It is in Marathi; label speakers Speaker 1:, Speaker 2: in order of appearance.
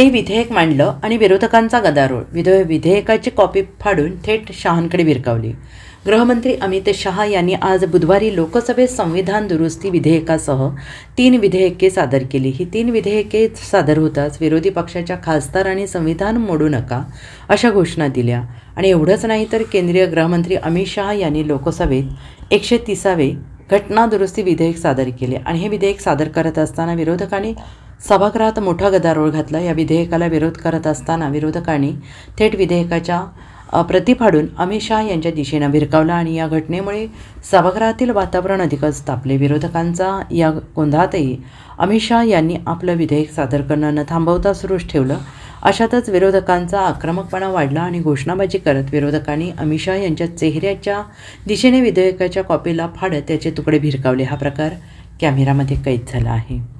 Speaker 1: ते विधेयक मांडलं आणि विरोधकांचा गदारोळ. विधे विधेयकाची कॉपी फाडून थेट शहांकडे विरकावली. गृहमंत्री अमित शहा यांनी आज बुधवारी लोकसभेत संविधान दुरुस्ती विधेयकासह तीन विधेयके सादर केली. ही तीन विधेयके सादर होताच विरोधी पक्षाच्या खासदारांनी संविधान मोडू नका अशा घोषणा दिल्या. आणि एवढंच नाही तर केंद्रीय गृहमंत्री अमित शहा यांनी लोकसभेत एकशे तिसावे घटना दुरुस्ती विधेयक सादर केले. आणि हे विधेयक सादर करत असताना विरोधकांनी सभागृहात मोठा गदारोळ घातला. या विधेयकाला विरोध करत असताना विरोधकांनी थेट विधेयकाच्या प्रतिफाडून फाडून अमित शहा यांच्या दिशेनं भिरकावला आणि या घटनेमुळे सभागृहातील वातावरण अधिकच तापले. विरोधकांचा या गोंधळातही अमित शहा यांनी आपलं विधेयक सादर करणं न थांबवता सुरूच ठेवलं. अशातच विरोधकांचा आक्रमकपणा वाढला आणि घोषणाबाजी करत विरोधकांनी अमित शहा यांच्या चेहऱ्याच्या दिशेने विधेयकाच्या कॉपीला फाडत त्याचे तुकडे भिरकावले. हा प्रकार कॅमेरामध्ये कैद झाला आहे.